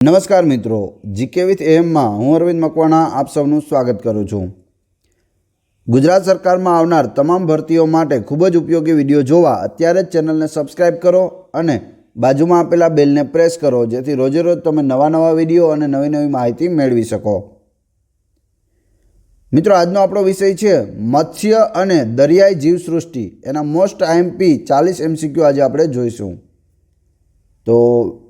નમસ્કાર મિત્રો, GK with એમમાં હું અરવિંદ મકવાણા આપ સૌનું સ્વાગત કરું છું. ગુજરાત સરકારમાં આવનાર તમામ ભરતીઓ માટે ખૂબ જ ઉપયોગી વીડિયો જોવા અત્યારે જ ચેનલને સબસ્ક્રાઇબ કરો અને બાજુમાં આપેલા બેલને પ્રેસ કરો, જેથી રોજે રોજ તમે નવા નવા વીડિયો અને નવી નવી માહિતી મેળવી શકો. મિત્રો, આજનો આપણો વિષય છે મત્સ્ય અને દરિયાઈ જીવસૃષ્ટિ. એના મોસ્ટ આઈએમપી ચાલીસ એમસીક્યુ આજે આપણે જોઈશું. તો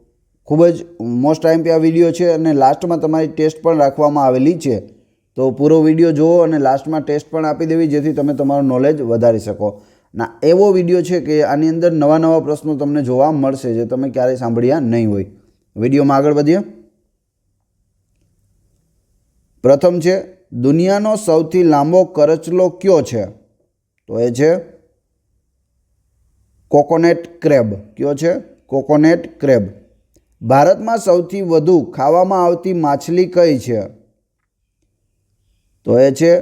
ખૂબ જ મોસ્ટ આઈએમપી આ વીડિયો છે અને લાસ્ટમાં તમારી ટેસ્ટ પણ રાખવામાં આવેલી છે. તો પૂરો વીડિયો જુઓ અને લાસ્ટમાં ટેસ્ટ પણ આપી દેવી જેથી તમે તમારું નોલેજ વધારી શકો. ના, એવો વીડિયો છે કે આની અંદર નવા નવા પ્રશ્નો તમને જોવા મળશે જે તમે ક્યારેય સાંભળ્યા નહીં હોય. વિડીયોમાં આગળ વધીએ. પ્રથમ છે, દુનિયાનો સૌથી લાંબો કરચલો કયો છે? તો એ છે, કોકોનેટ ક્રેબ. કયો છે? Coconut crab. ભારતમાં સૌથી વધુ ખાવામાં આવતી માછલી કઈ છે? તો એ છે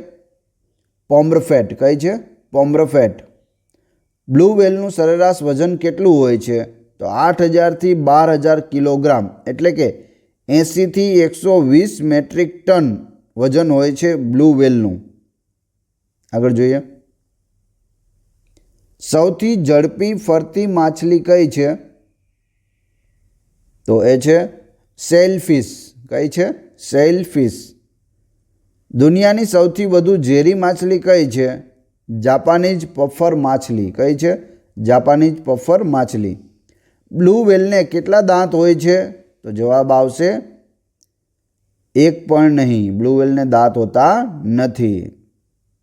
પોમ્બ્રફેટ. કઈ છે? પોમ્બ્રફેટ. બ્લુ વેલનું સરેરાશ વજન કેટલું હોય છે? તો આઠ હજારથી બાર હજાર કિલોગ્રામ. એટલે કે એંસીથી એકસો વીસ મેટ્રિક ટન વજન હોય છે બ્લુ વેલનું. આગળ જોઈએ. સૌથી ઝડપી ફરતી માછલી કઈ છે? તો એ છે સેલફિશ. કઈ છે? સેલફિશ. દુનિયાની સૌથી વધુ ઝેરી માછલી કઈ છે? જાપાનીઝ પફર માછલી. કઈ છે? જાપાનીઝ પફર માછલી. બ્લુ વેલને કેટલા દાંત હોય છે? તો જવાબ આવશે એક પણ નહીં. બ્લુ વેલને દાંત હોતા નથી.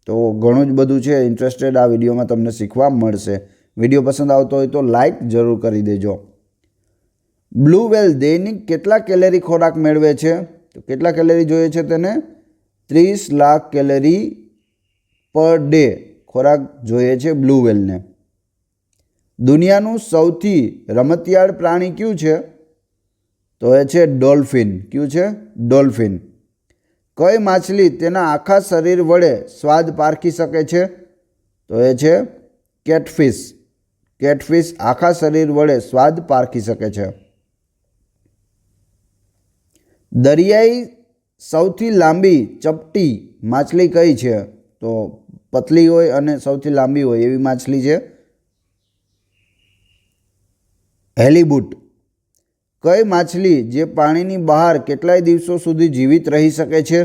તો ઘણું જ બધું છે. ઇન્ટરેસ્ટેડ આ વિડીયોમાં તમને શીખવા મળશે. વીડિયો પસંદ આવતો હોય તો લાઈક જરૂર કરી દેજો. બ્લુ વેલ દૈનિક કેટલા કેલેરી ખોરાક મેળવે છે? તો કેટલા કેલેરી જોઈએ છે તેને? ત્રીસ લાખ કેલેરી પર ડે ખોરાક જોઈએ છે બ્લુ વેલને. દુનિયાનું સૌથી રમતિયાળ પ્રાણી કયું છે? તો એ છે ડોલ્ફિન. કયું છે? ડોલ્ફિન. કઈ માછલી તેના આખા શરીર વડે સ્વાદ પારખી શકે છે? તો એ છે કેટફિશ. કેટફિશ આખા શરીર વડે સ્વાદ પારખી શકે છે. દરિયાઈ સૌથી લાંબી ચપટી માછલી કઈ છે? તો પતલી હોય અને સૌથી લાંબી હોય એવી માછલી છે. હેલીબુટ. કઈ માછલી જે પાણીની બહાર કેટલાય દિવસો સુધી જીવિત રહી શકે છે?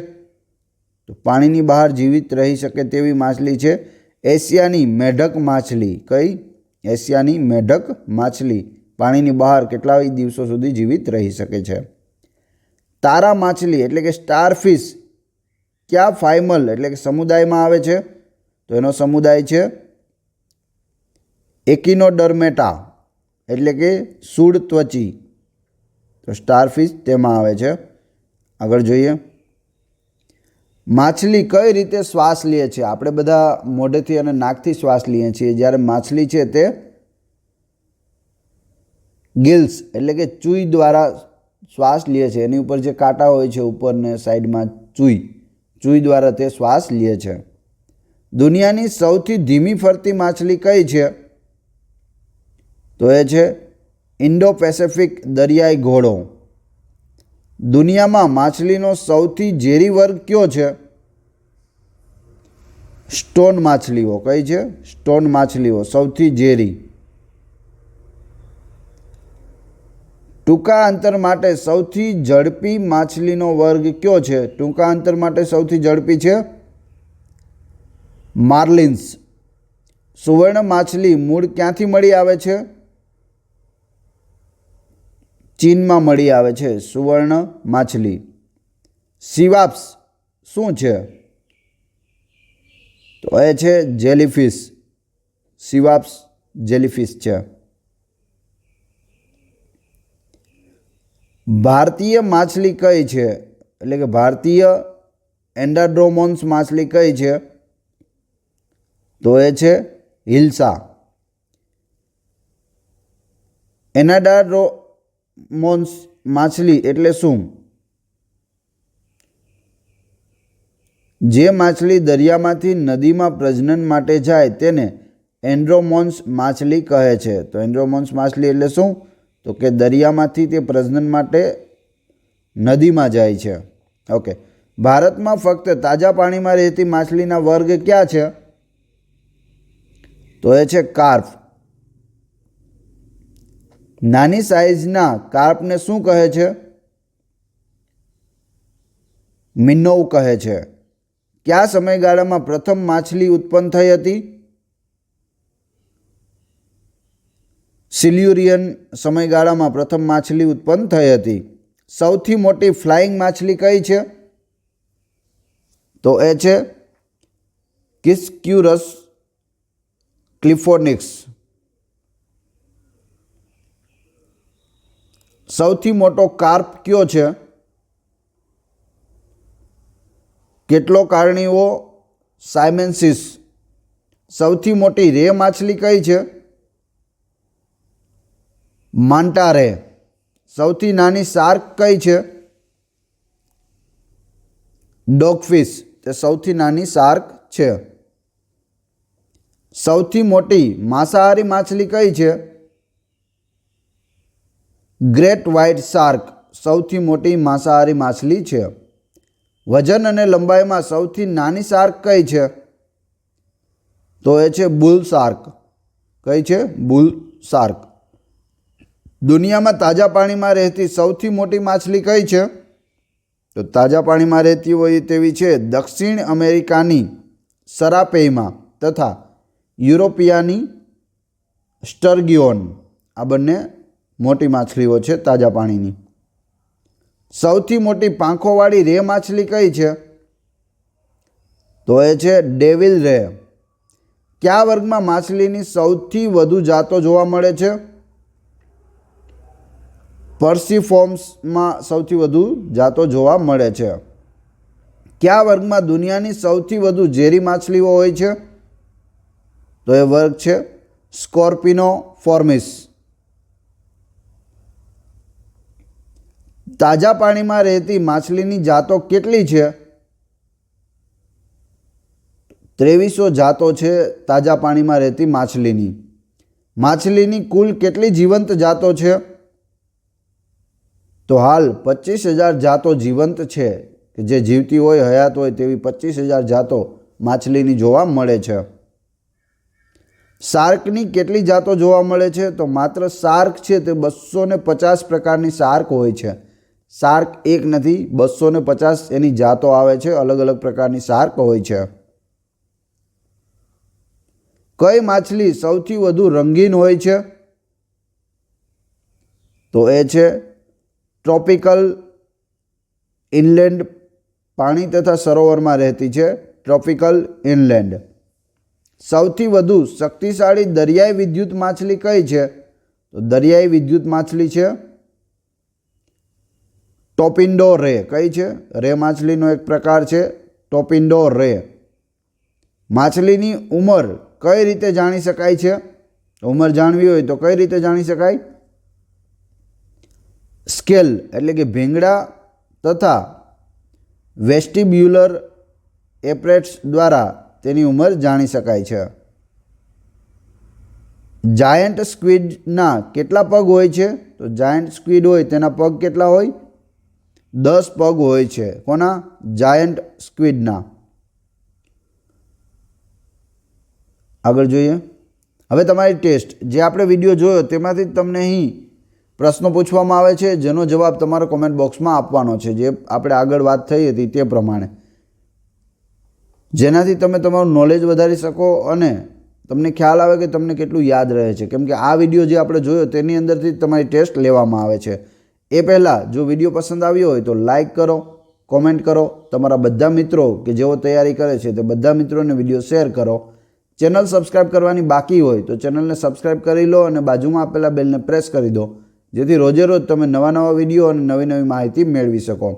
તો પાણીની બહાર જીવિત રહી શકે તેવી માછલી છે એશિયાની મેઢક માછલી. કઈ? એશિયાની મેઢક માછલી. પાણીની બહાર કેટલાય દિવસો સુધી જીવિત રહી શકે છે. તારા માછલી એટલે કે સ્ટારફિશ કયા ફાઇમલ એટલે કે સમુદાયમાં આવે છે? તો એનો સમુદાય છે એકિનોડર્મેટા એટલે કે સૂળ ત્વચી. તો સ્ટારફિશ તેમાં આવે છે. આગળ જોઈએ. માછલી કઈ રીતે શ્વાસ લે છે? આપણે બધા મોઢેથી અને નાકથી શ્વાસ લઈએ છીએ. જ્યારે માછલી છે તે ગિલ્સ એટલે કે ચૂઈ દ્વારા શ્વાસ લે છે. એની ઉપર જે કાંટા હોય છે ઉપરને સાઈડમાં ચૂઈ ચૂઈ દ્વારા તે શ્વાસ લે છે. દુનિયાની સૌથી ધીમી ફરતી માછલી કઈ છે? તો એ છે ઇન્ડો પેસેફિક દરિયાઈ ઘોડો. દુનિયામાં માછલીનો સૌથી ઝેરી વર્ગ કયો છે? સ્ટોન માછલીઓ. કઈ છે? સ્ટોન માછલીઓ. સૌથી ઝેરી. ટૂંકા અંતર માટે સૌથી ઝડપી માછલીનો વર્ગ કયો છે? ટૂંકા અંતર માટે સૌથી ઝડપી છે માર્લિન્સ. સુવર્ણ માછલી મૂળ ક્યાંથી મળી આવે છે? ચીનમાં મળી આવે છે સુવર્ણ માછલી. સિવાપ્સ શું છે? તો એ છે જેલીફિશ. સિવાપ્સ જેલીફિશ છે. ભારતીય માછલી કઈ છે? એટલે કે ભારતીય એન્ડાડ્રોમોન્સ માછલી કઈ છે? તો એ છે હિલ્સા. એનાડાડ્રોમોન્સ માછલી એટલે શું? જે માછલી દરિયામાંથી નદીમાં પ્રજનન માટે જાય તેને એન્ડ્રોમોન્સ માછલી કહે છે. તો એન્ડ્રોમોન્સ માછલી એટલે શું? તો કે દરિયામાંથી તે પ્રજનન માટે નદીમાં જાય છે. ઓકે. ભારતમાં ફક્ત તાજા પાણીમાં રહેતી માછલીના વર્ગ ક્યાં છે? તો એ છે કાર્પ. નાની સાઇઝના કાર્પને શું કહે છે? મિન્નોવ કહે છે. કયા સમયગાળામાં પ્રથમ માછલી ઉત્પન્ન થઈ હતી? સિલ્યુરિયન સમયગાળામાં પ્રથમ માછલી ઉત્પન્ન થઈ હતી. સૌથી મોટી ફ્લાઇંગ માછલી કઈ છે? તો એ છે કિસ્ક્યુરસ ક્લિફોનિક્સ. સૌથી મોટો કાર્પ કયો છે? કેટલો કારણીઓ? સાયમેન્સિસ. સૌથી મોટી રે માછલી કઈ છે? માન્ટા રહે સૌથી નાની શાર્ક કઈ છે? ડોગફિશ. તે સૌથી નાની શાર્ક છે. સૌથી મોટી માંસાહારી માછલી કઈ છે? ગ્રેટ વ્હાઇટ શાર્ક સૌથી મોટી માંસાહારી માછલી છે. વજન અને લંબાઈમાં સૌથી નાની શાર્ક કઈ છે? તો એ છે બુલ શાર્ક. કઈ છે? Bull shark. દુનિયામાં તાજા પાણીમાં રહેતી સૌથી મોટી માછલી કઈ છે? તો તાજા પાણીમાં રહેતી હોય તેવી છે દક્ષિણ અમેરિકાની સરાપેયમાં તથા યુરોપિયાની સ્ટર્ગિયોન. આ બંને મોટી માછલીઓ છે તાજા પાણીની. સૌથી મોટી પાંખોવાળી રે માછલી કઈ છે? તો એ છે ડેવિલ રે. કયા વર્ગમાં માછલીની સૌથી વધુ જાતો જોવા મળે છે? પર્સીફોર્મ્સમાં સૌથી વધુ જાતો જોવા મળે છે. કયા વર્ગમાં દુનિયાની સૌથી વધુ ઝેરી માછલીઓ હોય છે? તો એ વર્ગ છે સ્કોર્પિનો ફોર્મિસ. તાજા પાણીમાં રહેતી માછલીની જાતો કેટલી છે? ત્રેવીસો જાતો છે તાજા પાણીમાં રહેતી માછલીની. માછલીની કુલ કેટલી જીવંત જાતો છે? તો હાલ પચીસ હજાર જાતો જીવંત છે કે જે જીવતી હોય, હયાત હોય તેવી પચીસ હજાર જાતો માછલીની જોવા મળે છે. શાર્કની કેટલી જાતો જોવા મળે છે? તો માત્ર શાર્ક છે તે બસો ને પચાસ પ્રકારની શાર્ક હોય છે. શાર્ક એક નથી, બસો ને પચાસ એની જાતો આવે છે અલગ અલગ પ્રકારની શાર્ક હોય છે. કઈ માછલી સૌથી વધુ રંગીન હોય છે? તો એ છે ટ્રોપિકલ ઇનલેન્ડ પાણી તથા સરોવરમાં રહેતી છે. Tropical inland. સૌથી વધુ શક્તિશાળી દરિયાઈ વિદ્યુત માછલી કઈ છે? તો દરિયાઈ વિદ્યુત માછલી છે ટોપિન્ડો રે. કઈ છે? રે માછલીનો એક પ્રકાર છે ટોપિન્ડો રે. માછલીની ઉંમર કઈ રીતે જાણી શકાય છે? ઉંમર જાણવી હોય તો કઈ રીતે જાણી શકાય? સ્કેલ એટલે કે ભીંગડા તથા વેસ્ટિબ્યુલર એપ્રેટ્સ દ્વારા તેની ઉંમર જાણી શકાય છે. જાયન્ટ સ્ક્વિડના કેટલા પગ હોય છે? તો જાયન્ટ સ્ક્વિડ હોય તેના પગ કેટલા હોય? દસ પગ હોય છે. કોના? જાયન્ટ સ્ક્વિડના. આગળ જોઈએ. હવે તમારી ટેસ્ટ. જે આપણે વીડિયો જોયો તેમાંથી તમને અહીં પ્રશ્નો પૂછવામાં આવે છે, જેનો જવાબ તમારે કોમેન્ટ બોક્સમાં આપવાનો છે. જે આપણે આગળ વાત થઈ હતી તે પ્રમાણે. જેનાથી તમે તમારું નોલેજ વધારી શકો અને તમને ખ્યાલ આવે કે તમને કેટલું યાદ રહે છે. કેમ કે આ વીડિયો જે આપણે જોયો તેની અંદરથી તમારી ટેસ્ટ લેવામાં આવે છે. એ પહેલાં જો વીડિયો પસંદ આવ્યો હોય તો લાઈક કરો કોમેન્ટ કરો. તમારા બધા મિત્રો કે જેઓ તૈયારી કરે છે તે બધા મિત્રોને વીડિયો શેર કરો. ચેનલ સબસ્ક્રાઇબ કરવાની બાકી હોય તો ચેનલને સબસ્ક્રાઈબ કરી લો અને બાજુમાં આપેલા બેલને પ્રેસ કરી દો. જેથી રોજે રોજ તમે નવા નવા વીડિયો અને નવી નવી માહિતી મેળવી શકો.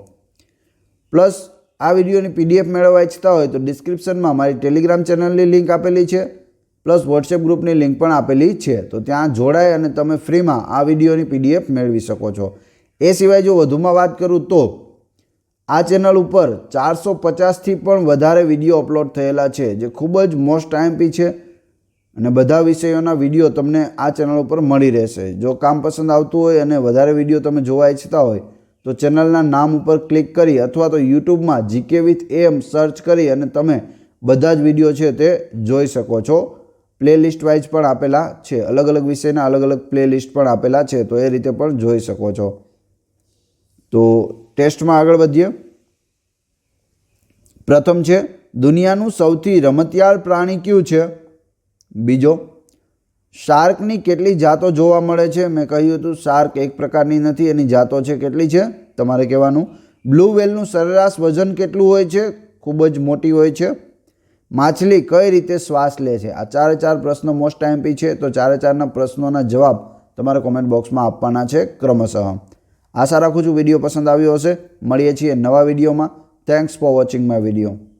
પ્લસ આ વિડીયોની પીડીએફ મેળવવા ઈચ્છતા હોય તો ડિસ્ક્રિપ્શનમાં મારી ટેલિગ્રામ ચેનલની લિંક આપેલી છે. પ્લસ વોટ્સએપ ગ્રુપની લિંક પણ આપેલી છે. તો ત્યાં જોડાય અને તમે ફ્રીમાં આ વિડીયોની પીડીએફ મેળવી શકો છો. એ સિવાય જો વધુમાં વાત કરું તો આ ચેનલ ઉપર ચારસો પચાસથી પણ વધારે વીડિયો અપલોડ થયેલા છે, જે ખૂબ જ મોસ્ટ આઈએમપી છે. અને બધા વિષયોના વીડિયો તમને આ ચેનલ ઉપર મળી રહેશે. જો કામ પસંદ આવતું હોય અને વધારે વીડિયો તમે જોવા ઈચ્છતા હોય, તો ચેનલના નામ ઉપર ક્લિક કરી અથવા તો યુટ્યુબમાં જીકે વિથ એમ સર્ચ કરી અને તમે બધા જ વીડિયો છે તે જોઈ શકો છો. પ્લેલિસ્ટ વાઇઝ પણ આપેલા છે. અલગ અલગ વિષયના અલગ અલગ પ્લેલિસ્ટ પણ આપેલા છે. તો એ રીતે પણ જોઈ શકો છો. તો ટેસ્ટમાં આગળ વધીએ. પ્રથમ છે, દુનિયાનું સૌથી રમતિયાળ પ્રાણી કયું છે? બીજો, શાર્કની કેટલી જાતો જોવા મળે છે? મેં કહ્યું હતું શાર્ક એક પ્રકારની નથી, એની જાતો છે કેટલી છે? તમારે કહેવાનું. બ્લુ વેલનું સરેરાશ વજન કેટલું હોય છે? ખૂબ જ મોટી હોય છે. માછલી કઈ રીતે શ્વાસ લે છે? આ ચારે ચાર પ્રશ્નો મોસ્ટ ટાઈમપી છે, તો ચારે ચારના પ્રશ્નોના જવાબ તમારે કોમેન્ટ બોક્સમાં આપવાના છે ક્રમશઃ. આશા રાખું છું વીડિયો પસંદ આવ્યો હશે. મળીએ છીએ નવા વિડીયોમાં. Thanks for watching my video